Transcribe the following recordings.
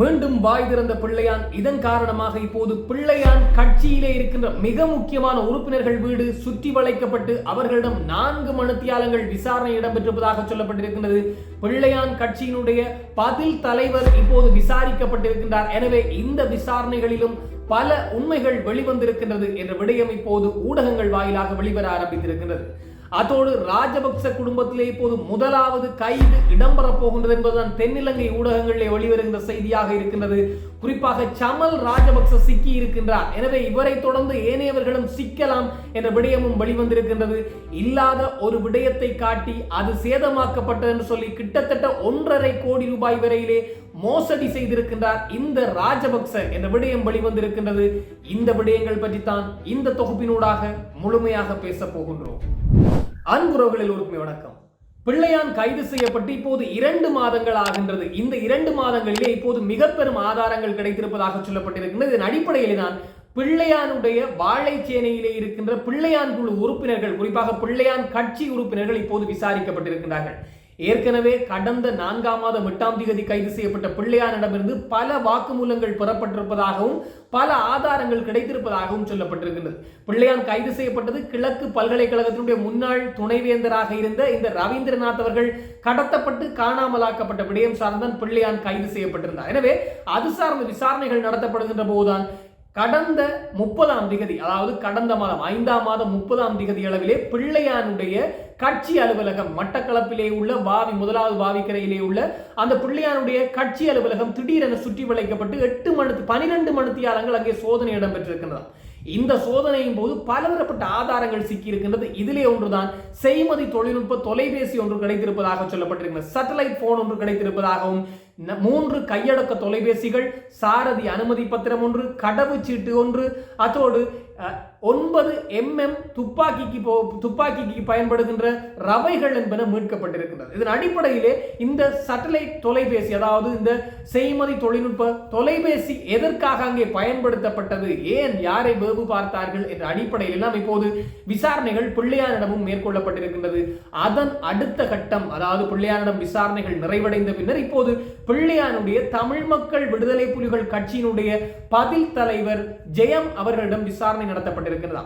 மீண்டும் வாய் திறந்த பிள்ளையான். இதன் காரணமாக இப்போது பிள்ளையான் கட்சியிலே இருக்கின்ற மிக முக்கியமான உறுப்பினர்கள் வீடு சுற்றி வளைக்கப்பட்டு அவர்களிடம் நான்கு மனுத்தியாலங்கள் விசாரணை இடம்பெற்றிருப்பதாக சொல்லப்பட்டிருக்கின்றது. பிள்ளையான் கட்சியினுடைய பதில் தலைவர் இப்போது விசாரிக்கப்பட்டிருக்கின்றார். எனவே இந்த விசாரணைகளிலும் பல உண்மைகள் வெளிவந்திருக்கின்றது என்ற விடயம் இப்போது ஊடகங்கள் வாயிலாக வெளிவர ஆரம்பித்திருக்கின்றது. அதோடு ராஜபக்ச குடும்பத்திலே இப்போது முதலாவது கைது இடம்பெறப் போகின்றது என்பதுதான் தென்னிலங்கை ஊடகங்களிலே வெளிவருகின்ற செய்தியாக இருக்கின்றது. குறிப்பாக சமல் ராஜபக்ச சிக்கி இருக்கின்றார். எனவே இவரை தொடர்ந்து ஏனையவர்களும் சிக்கலாம் என்ற விடயமும் வெளிவந்திருக்கின்றது. இல்லாத ஒரு விடயத்தை காட்டி அது சேதமாக்கப்பட்டது என்று சொல்லி கிட்டத்தட்ட ஒன்றரை கோடி ரூபாய் வரையிலே மோசடி செய்திருக்கின்றார். இந்த ராஜபக்ச என்ற விடயம் வெளிவந்திருக்கின்றது. இந்த விடயங்கள் பற்றித்தான் இந்த தொகுப்பினூடாக முழுமையாக பேச போகின்றோம். அன்புறவுகளில் ஒருக்குமே வணக்கம். பிள்ளையான் கைது செய்யப்பட்டு இப்போது இரண்டு மாதங்கள் ஆகின்றது. இந்த இரண்டு மாதங்களிலே இப்போது மிக பெரும் ஆதாரங்கள் கிடைத்திருப்பதாக சொல்லப்பட்டிருக்கின்றது. இதன் அடிப்படையிலே தான் பிள்ளையானுடைய வாழைச்சேனையிலே இருக்கின்ற பிள்ளையான் குழு உறுப்பினர்கள் குறிப்பாக பிள்ளையான் கட்சி உறுப்பினர்கள் இப்போது விசாரிக்கப்பட்டிருக்கின்றார்கள். ஏற்கனவே கடந்த நான்காம் மாதம் எட்டாம் தேதி கைது செய்யப்பட்ட பிள்ளையாரிடமிருந்து பல வாக்குமூலங்கள் பெறப்பட்டிருப்பதாகவும் பல ஆதாரங்கள் கிடைத்திருப்பதாகவும் சொல்லப்பட்டிருக்கின்றது. பிள்ளையான் கைது செய்யப்பட்டது கிழக்கு பல்கலைக்கழகத்தினுடைய முன்னாள் துணைவேந்தராக இருந்த இந்த ரவீந்திரநாத் அவர்கள் கடத்தப்பட்டு காணாமலாக்கப்பட்ட விடயம் சார்ந்தான் பிள்ளையான் கைது செய்யப்பட்டிருந்தார். எனவே அது சார்ந்த விசாரணைகள் நடத்தப்படுகின்ற போதுதான் கடந்த முப்பதாம் திகதி அதாவது கடந்த மாதம் ஐந்தாம் மாதம் முப்பதாம் திகதி அளவிலே பிள்ளையானுடைய கட்சி அலுவலகம் மட்டக்களப்பிலே உள்ள வாவி முதலாவது வாவிக்கரையிலே உள்ள அந்த பிள்ளையானுடைய கட்சி அலுவலகம் திடீரென சுற்றி வளைக்கப்பட்டு எட்டு மணி பனிரெண்டு மணித்தியாலங்கள் அங்கே சோதனை இடம்பெற்றிருக்கின்றன. இந்த சோதனையின் போது பலதரப்பட்ட ஆதாரங்கள் சிக்கி இருக்கின்றது இதிலே ஒன்றுதான் செய்மதி தொழில்நுட்ப தொலைபேசி ஒன்று கிடைத்திருப்பதாக சொல்லப்பட்டிருக்கிறது. சேட்டலைட் போன் ஒன்று கிடைத்திருப்பதாகவும் மூன்று கையடக்க தொலைபேசிகள் சாரதி அனுமதி பத்திரம் ஒன்று கடவுச்சீட்டு ஒன்று அதோடு ஒன்பது எம்எம் துப்பாக்கிக்கு போ துப்பாக்கிக்கு பயன்படுகின்ற ரவைகள் என்பன மீட்கப்பட்டிருக்கின்றது. இதன் அடிப்படையிலே இந்த சட்டலைட் தொலைபேசி அதாவது இந்த செய்மதி தொழில்நுட்ப தொலைபேசி எதற்காக அங்கே பயன்படுத்தப்பட்டது ஏன் யாரை வேவு பார்த்தார்கள் என்ற அடிப்படையில் எல்லாம் இப்போது விசாரணைகள் பிள்ளையானிடமும் மேற்கொள்ளப்பட்டிருக்கின்றது. அதன் அடுத்த கட்டம் அதாவது பிள்ளையானிடம் விசாரணைகள் நிறைவடைந்த பின்னர் இப்போது பிள்ளையானுடைய தமிழ் மக்கள் விடுதலை புலிகள் கட்சியினுடைய பதில் தலைவர் ஜெயம் அவர்களிடம் விசாரணை நடத்தப்பட்டிருக்கிறதா?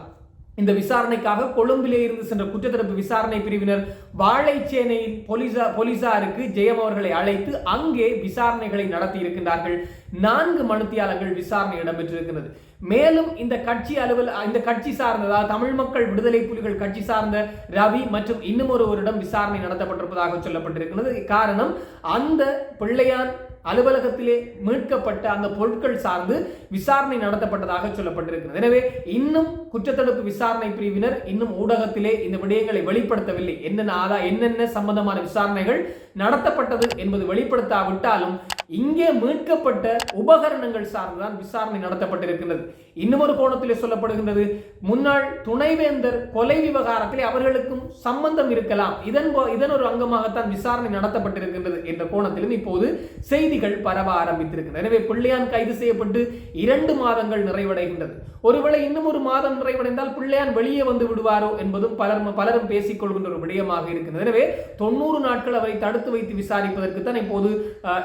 இந்த விசாரணைக்காக கொழும்பிலே இருந்து சென்ற குற்றத்தடுப்பு விசாரணை பிரிவினர் வாழைச்சேனை போலீசா போலீசாருக்கு ஜெயம் அவர்களை அழைத்து அங்கே விசாரணைகளை நடத்தி இருக்கின்றார்கள் நான்கு மனுத்தியாளர்கள் விசாரணை இடம்பெற்றிருக்கிறது. மேலும் இந்த கட்சி அலுவல் இந்த கட்சி சார்ந்த தமிழ் மக்கள் விடுதலை புலிகள் கட்சி சார்ந்த ரவி மற்றும் இன்னும் ஒருவரிடம் விசாரணை நடத்தப்பட்டிருப்பதாக சொல்லப்பட்டிருக்கிறது. காரணம் அந்த பிள்ளையான் அலுவலகத்திலே மீட்கப்பட்ட அந்த பொருட்கள் சார்ந்து விசாரணை நடத்தப்பட்டதாக சொல்லப்பட்டிருக்கிறது. எனவே இன்னும் குற்றத்தடுப்பு விசாரணை பிரிவினர் இன்னும் ஊடகத்திலே இந்த விடயங்களை வெளிப்படுத்தவில்லை. என்னென்ன ஆதா என்னென்ன சம்பந்தமான விசாரணைகள் நடத்தப்பட்டது என்பது வெளிப்படுத்தாவிட்டாலும் இங்கே மீட்கப்பட்ட உபகரணங்கள் சார்ந்துதான் விசாரணை நடத்தப்பட்டிருக்கின்றது. இன்னும் கோணத்திலே சொல்லப்படுகின்றது முன்னாள் துணைவேந்தர் கொலை விவகாரத்திலே அவர்களுக்கும் சம்பந்தம் இருக்கலாம். இதன் இதன் ஒரு அங்கமாகத்தான் விசாரணை நடத்தப்பட்டிருக்கின்றது என்ற கோணத்திலும் இப்போது செய்திகள் பரவ ஆரம்பித்திருக்கின்றன. எனவே பிள்ளையான் கைது செய்யப்பட்டு இரண்டு மாதங்கள் நிறைவடைகின்றது. ஒருவேளை இன்னும் ஒரு மாதம் நிறைவடைந்தால் பிள்ளையான் வெளியே வந்து விடுவாரோ என்பதும் பலரும் பலரும் பேசிக்கொள்கின்ற ஒரு விடயமாக இருக்கின்றது. எனவே தொண்ணூறு நாட்கள் அவரை தடுத்து வைத்து விசாரிப்பதற்கு தான் இப்போது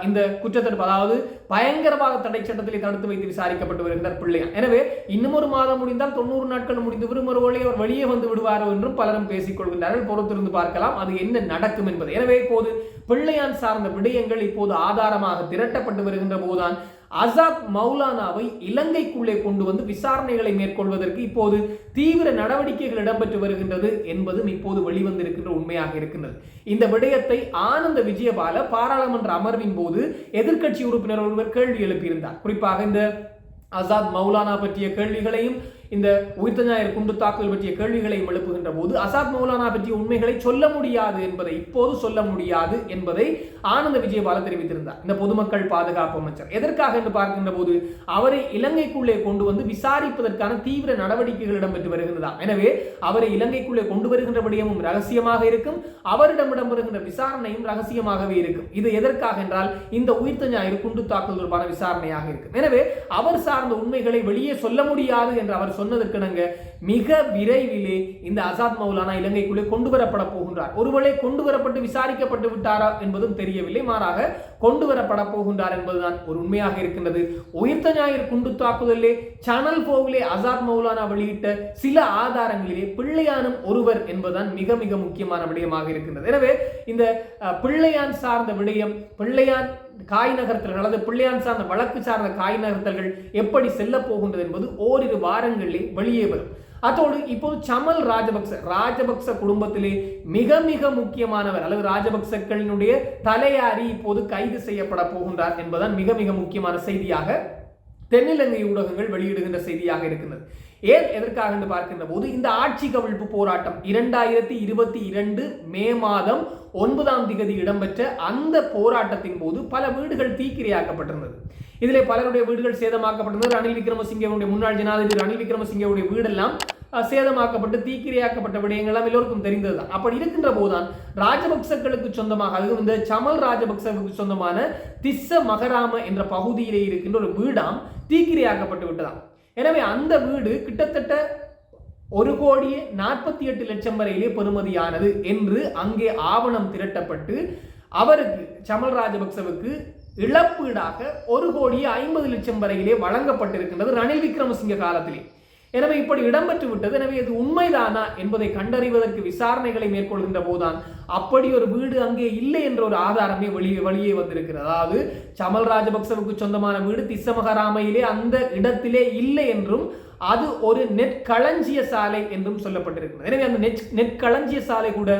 இந்த குற்றத்தடுப்பு அதாவது பயங்கரவாத தடை சட்டத்திலே தடுத்து வைத்து விசாரிக்கப்பட்டு வருகிறார் பிள்ளையா. எனவே இன்னும் ஒரு மாதம் முடிந்தால் தொண்ணூறு நாட்கள் முடிந்து வரும் ஒரு வழி அவர் வெளியே வந்து விடுவாரோ என்றும் பலரும் பேசிக் கொள்கின்றார்கள் பொறுத்திருந்து பார்க்கலாம் அது என்ன நடக்கும் என்பது. எனவே இப்போது பிள்ளையான் சார்ந்த விடயங்கள் இப்போது ஆதாரமாக திரட்டப்பட்டு வருகின்ற போதுதான் அசாத் மௌலானாவை இலங்கைக்குள்ளே கொண்டு வந்து விசாரணைகளை மேற்கொள்வதற்கு இப்போது தீவிர நடவடிக்கைகள் இடம்பெற்று வருகின்றது என்பதும் இப்போது வெளிவந்திருக்கின்ற உண்மையாக இருக்கின்றது. இந்த விடயத்தை ஆனந்த விஜயபால பாராளுமன்ற அமர்வின் போது எதிர்க்கட்சி உறுப்பினர் ஒருவர் கேள்வி எழுப்பியிருந்தார். குறிப்பாக இந்த அசாத் மௌலானா பற்றிய கேள்விகளையும் இந்த உயிர்த்த ஞாயிறு குண்டு தாக்குதல் பற்றிய கேள்விகளையும் எழுப்புகின்ற போது அசாத் மௌலானா பற்றிய உண்மைகளை சொல்ல முடியாது என்பதை இப்போது சொல்ல முடியாது என்பதை ஆனந்த விஜயபால தெரிவித்திருந்தார். இந்த பொதுமக்கள் பாதுகாப்பு அமைச்சர். எதற்காக என்று பார்க்கின்ற போது அவரை இலங்கைக்குள்ளே கொண்டு வந்து விசாரிப்பதற்கான தீவிர நடவடிக்கைகள் இடம்பெற்று வருகின்றதாம் எனவே அவரை இலங்கைக்குள்ளே கொண்டு வருகின்ற விடயமும் ரகசியமாக இருக்கும். அவரிடம் இடம்பெறுகின்ற விசாரணையும் ரகசியமாகவே இருக்கும். இது எதற்காக என்றால் இந்த உயிர்த்த ஞாயிறு குண்டு தாக்குதல் தொடர்பான விசாரணையாக இருக்கும். எனவே அவர் சார்ந்த உண்மைகளை வெளியே சொல்ல முடியாது என்று அவர் சொன்னதற்கிணங்க மிக விரைவிலே இந்த அசாத் மௌலானா இலங்கைக்குள்ளே கொண்டு வரப்பட போகின்றார். ஒருவேளை கொண்டு வரப்பட்டு விசாரிக்கப்பட்டு விட்டாரா என்பதும் தெரியவில்லை. மாறாக கொண்டு வரப்பட போகின்றார் என்பதுதான் ஒரு உண்மையாக இருக்கின்றது. உயிர்த்த ஞாயிறு குண்டு தாக்குதலே சனல் போவிலே அசாத் மௌலானா வெளியிட்ட சில ஆதாரங்களிலே பிள்ளையானும் ஒருவர் என்பதுதான் மிக மிக முக்கியமான விடயமாக இருக்கின்றது. எனவே இந்த பிள்ளையான் சார்ந்த விடயம் பிள்ளையான் காய் நகர்த்தல்கள் அல்லது பிள்ளையான் சார்ந்த வழக்கு சார்ந்த காய் நகர்த்தல்கள் எப்படி செல்ல போகின்றது என்பது ஓரிரு வாரங்களிலே வெளியே வரும். அதோடு இப்போது சமல் ராஜபக்ச ராஜபக்ச குடும்பத்திலே மிக மிக முக்கியமானவர் அல்லது ராஜபக்சக்களினுடைய தலையாரி இப்போது கைது செய்யப்பட போகின்றார் என்பதுதான் மிக மிக முக்கியமான செய்தியாக தென்னிலங்கை ஊடகங்கள் வெளியிடுகின்ற செய்தியாக இருக்கின்றது. ஏன் எதற்காக என்று பார்க்கின்ற போது இந்த ஆட்சி கவிழ்ப்பு போராட்டம் இரண்டாயிரத்தி இருபத்தி இரண்டு மே மாதம் ஒன்பதாம் திகதி இடம்பெற்ற அந்த போராட்டத்தின் போது பல வீடுகள் தீக்கிரையாக்கப்பட்டிருந்தது. இதிலே பலருடைய வீடுகள் சேதமாக்கப்பட்டிருந்தது. ரணில் விக்ரமசிங்கவுடைய முன்னாள் ஜனாதிபதி ரணில் விக்ரமசிங்கவுடைய வீடெல்லாம் அஹ், சேதமாக்கப்பட்டு தீக்கிரையாக்கப்பட்ட விடயங்கள்லாம் எல்லோருக்கும் தெரிந்ததுதான் அப்படி இருக்கின்ற போதுதான் ராஜபக்சக்களுக்கு சொந்தமாக அதுவும் இந்த சமல் ராஜபக்சவுக்கு சொந்தமான திஸ்ஸ மகராம என்ற பகுதியிலே இருக்கின்ற ஒரு வீடாம் தீக்கிரையாக்கப்பட்டு விட்டதாம். எனவே அந்த வீடு கிட்டத்தட்ட ஒரு கோடியே நாற்பத்தி எட்டு லட்சம் வரையிலே பெறுமதியானது என்று அங்கே ஆவணம் திரட்டப்பட்டு அவருக்கு சமல் ராஜபக்சவுக்கு இழப்பீடாக ஒரு கோடியே ஐம்பது லட்சம் வரையிலே வழங்கப்பட்டிருக்கின்றது ரணில் விக்ரமசிங்க காலத்திலே. எனவே இப்படி இடம்பெற்று விட்டது. எனவே இது உண்மைதானா என்பதை கண்டறிவதற்கு விசாரணைகளை மேற்கொள்கின்ற போதுதான் அப்படி ஒரு வீடு அங்கே இல்லை என்ற ஒரு ஆதாரமே வெளியே வெளியே வந்திருக்கிறது. அதாவது சமல் ராஜபக்சவுக்கு சொந்தமான வீடு திசமகராமையிலே அந்த இடத்திலே இல்லை என்றும் அது ஒரு நெற்களஞ்சிய சாலை என்றும் சொல்லப்பட்டிருக்கிறது. எனவே அந்த நெற் நெற்களஞ்சிய சாலை கூட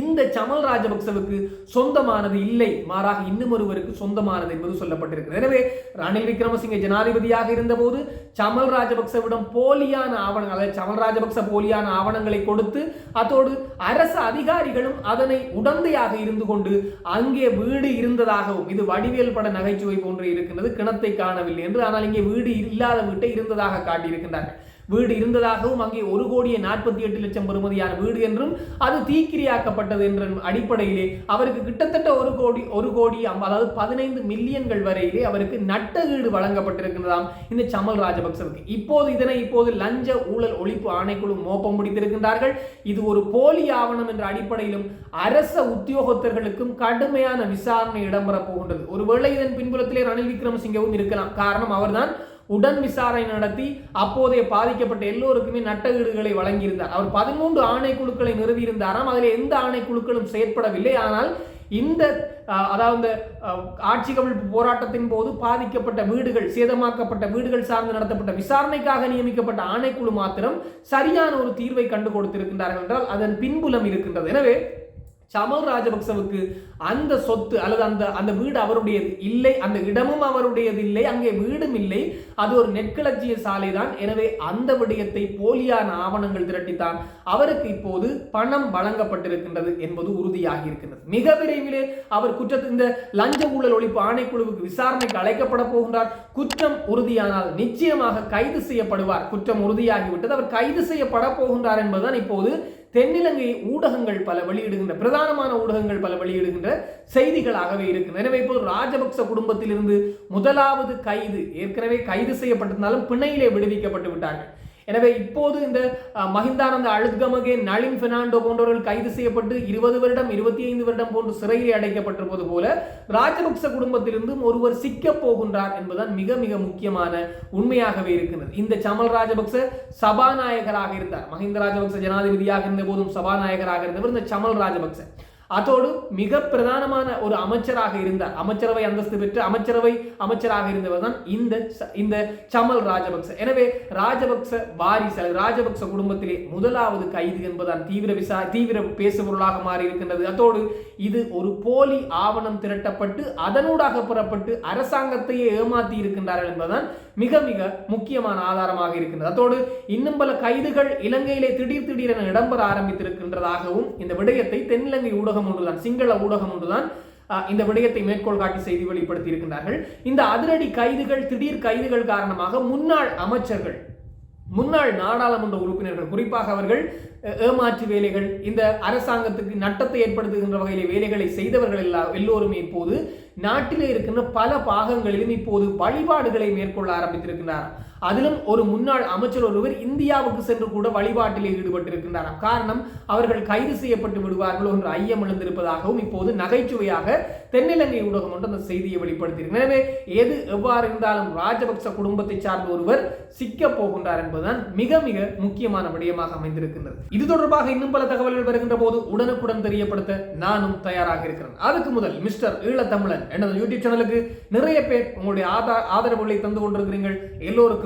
இந்த சமல் ராஜபக்சவுக்கு சொந்தமானது இல்லை. மாறாக இன்னும் ஒருவருக்கு சொந்தமானது என்பது சொல்லப்பட்டிருக்கிறது. எனவே ரணில் விக்ரமசிங்க ஜனாதிபதியாக இருந்தபோது சமல் ராஜபக்சவிடம் போலியான ஆவணங்கள் அதாவது சமல் ராஜபக்ச போலியான ஆவணங்களை கொடுத்து அதோடு அரசு அதிகாரிகளும் அதனை உடந்தையாக இருந்து கொண்டு அங்கே வீடு இருந்ததாகவும் இது வடிவேல் பட நகைச்சுவை போன்று இருக்கின்றது கிணத்தை காணவில்லை என்று ஆனால் இங்கே வீடு இல்லாத வீட்டை இருந்ததாக காட்டியிருக்கின்றார்கள். வீடு இருந்ததாகவும் அங்கே ஒரு கோடியே நாற்பத்தி எட்டு லட்சம் பெறுமதியான வீடு என்றும் அது தீக்கிரியாக்கப்பட்டது என்ற அடிப்படையிலே அவருக்கு கிட்டத்தட்ட ஒரு கோடி ஒரு கோடி அதாவது பதினைந்து மில்லியன்கள் வரையிலே அவருக்கு நட்ட வீடு வழங்கப்பட்டிருக்கின்றதாம் இந்த சமல் ராஜபக்சவுக்கு இப்போது இதனை இப்போது லஞ்ச ஊழல் ஒழிப்பு ஆணைக்குழு மோப்பம் பிடித்திருக்கின்றார்கள். இது ஒரு போலி ஆவணம் என்ற அடிப்படையிலும் அரச உத்தியோகத்தர்களுக்கும் கடுமையான விசாரணை இடம்பெறப் போகின்றது. ஒருவேளை இதன் பின்புலத்திலே ரணில் விக்ரமசிங்கவும் இருக்கலாம். காரணம் அவர்தான். உடன் விசாரணை நடத்தி அப்போதைய பாதிக்கப்பட்ட எல்லோருக்குமே நட்ட வீடுகளை வழங்கியிருந்தார். அவர் பதிமூன்று ஆணைக்குழுக்களை நிறுவியிருந்தாராம். அதில் எந்த ஆணைக்குழுக்களும் செயற்படவில்லை. ஆனால் இந்த அதாவது ஆட்சி கவிழ்ப்பு போராட்டத்தின் போது பாதிக்கப்பட்ட வீடுகள் சேதமாக்கப்பட்ட வீடுகள் சார்ந்து நடத்தப்பட்ட விசாரணைக்காக நியமிக்கப்பட்ட ஆணைக்குழு மாத்திரம் சரியான ஒரு தீர்வை கண்டு கொடுத்திருக்கின்றார்கள் என்றால் அதன் பின்புலம் இருக்கின்றது. எனவே சமல் ராஜபக்சவுக்கு அந்த சொத்து அல்லது அந்த அந்த வீடு அவருடையது இல்லை அந்த இடமும் அவருடையது இல்லை அங்கே வீடும் இல்லை. அது ஒரு நெற்களஞ்சிய சாலை தான் எனவே அந்த விடயத்தை போலியான ஆவணங்கள் திரட்டித்தான். அவருக்கு இப்போது பணம் வழங்கப்பட்டிருக்கின்றது என்பது உறுதியாகி இருக்கின்றது மிக விரைவிலே அவர் குற்றத்து இந்த லஞ்ச ஊழல் ஒழிப்பு ஆணைக்குழுவுக்கு விசாரணைக்கு அழைக்கப்பட போகின்றார். குற்றம் உறுதியானால் நிச்சயமாக கைது செய்யப்படுவார். குற்றம் உறுதியாகிவிட்டது. அவர் கைது செய்யப்பட போகின்றார் என்பதுதான் இப்போது தென்னிலங்கை ஊடகங்கள் பல வெளியிடுகின்ற பிரதானமான ஊடகங்கள் பல வெளியிடுகின்ற செய்திகளாகவே இருக்கின்றன. எனவே இப்போது ராஜபக்ச குடும்பத்திலிருந்து முதலாவது கைது ஏற்கனவே கைது செய்யப்பட்டிருந்தாலும் பிணையிலே விடுவிக்கப்பட்டு விட்டார்கள். எனவே இப்போது இந்த அஹ், மஹிந்தானந்த அழுத்கமகே நளின் பெர்னாண்டோ போன்றவர்கள் கைது செய்யப்பட்டு இருபது வருடம் இருபத்தி ஐந்து வருடம் போன்று சிறையில் அடைக்கப்பட்டிருப்பது போல ராஜபக்ச குடும்பத்திலிருந்தும் ஒருவர் சிக்கப் போகின்றார் என்பதுதான் மிக மிக முக்கியமான உண்மையாகவே இருக்கின்றது. இந்த சமல் ராஜபக்ச சபாநாயகராக இருந்தார். மஹிந்த ராஜபக்ச ஜனாதிபதியாக இருந்த போதும் சபாநாயகராக இருந்தவர் இந்த சமல் ராஜபக்ச. அதோடு மிக பிரதானமான ஒரு அமைச்சராக இருந்தார். அமைச்சரவை அந்தஸ்து பெற்று அமைச்சரவை அமைச்சராக இருந்தவர் தான் இந்த இந்த சமல் ராஜபக்ச. எனவே ராஜபக்ச வாரிசு ராஜபக்ச குடும்பத்திலே முதலாவது கைது என்பதுதான் தீவிர விசா தீவிர பேசுபொருளாக மாறி இருக்கின்றது அதோடு இது ஒரு போலி ஆவணம் திரட்டப்பட்டு அதனூடாக புறப்பட்டு அரசாங்கத்தையே ஏமாற்றி இருக்கின்றார்கள் என்பதுதான் மிக மிக முக்கியமான ஆதாரமாக இருக்கின்றது. அதோடு இன்னும் பல கைதுகள் இலங்கையிலே திடீர் திடீரென இடம்பெற ஆரம்பித்திருக்கின்றதாகவும் இந்த விடயத்தை தென்னிலங்கை ஊடகம் ஒன்றுதான் சிங்கள ஊடகம் ஒன்றுதான் இந்த விடயத்தை மேற்கோள் காட்டி செய்தி வெளிப்படுத்தி இருக்கின்றார்கள். இந்த அதிரடி கைதுகள் திடீர் கைதுகள் காரணமாக முன்னாள் அமைச்சர்கள் முன்னாள் நாடாளுமன்ற உறுப்பினர்கள் குறிப்பாக அவர்கள் ஏமாற்று வேலைகள் இந்த அரசாங்கத்துக்கு நட்டத்தை ஏற்படுத்துகின்ற வகையில் வேலைகளை செய்தவர்கள் எல்லா எல்லோருமே இப்போது நாட்டிலே இருக்கின்ற பல பாகங்களிலும் இப்போது வழிபாடுகளை மேற்கொள்ள ஆரம்பித்திருக்கிறார் அதிலும் ஒரு முன்னாள் அமைச்சர் ஒருவர் இந்தியாவுக்கு சென்று கூட வழிபாட்டிலே ஈடுபட்டிருக்கின்றாராம் காரணம் அவர்கள் கைது செய்யப்பட்டு விடுவார்கள் என்று ஐயம் எழுந்திருப்பதாகவும் இப்போது நகைச்சுவையாக தென்னிலங்கை ஊடகம் ஒன்று அந்த செய்தியை வெளிப்படுத்தியிருக்கு. எனவே எது எவ்வாறு இருந்தாலும் ராஜபக்ச குடும்பத்தை சார்ந்த ஒருவர் சிக்க போகின்றார் என்பதுதான் மிக மிக முக்கியமான விடயமாக அமைந்திருக்கின்றது. இது தொடர்பாக இன்னும் பல தகவல்கள் வருகின்ற போது உடனுக்குடன் தெரியப்படுத்த நானும் தயாராக இருக்கிறேன். அதுக்கு முதல் மிஸ்டர் ஈழத்தமிழன் எனது யூடியூப் சேனலுக்கு நிறைய பேர் உங்களுடைய ஆதரவுகளை தந்து கொண்டிருக்கிறீர்கள். எல்லோருக்கும்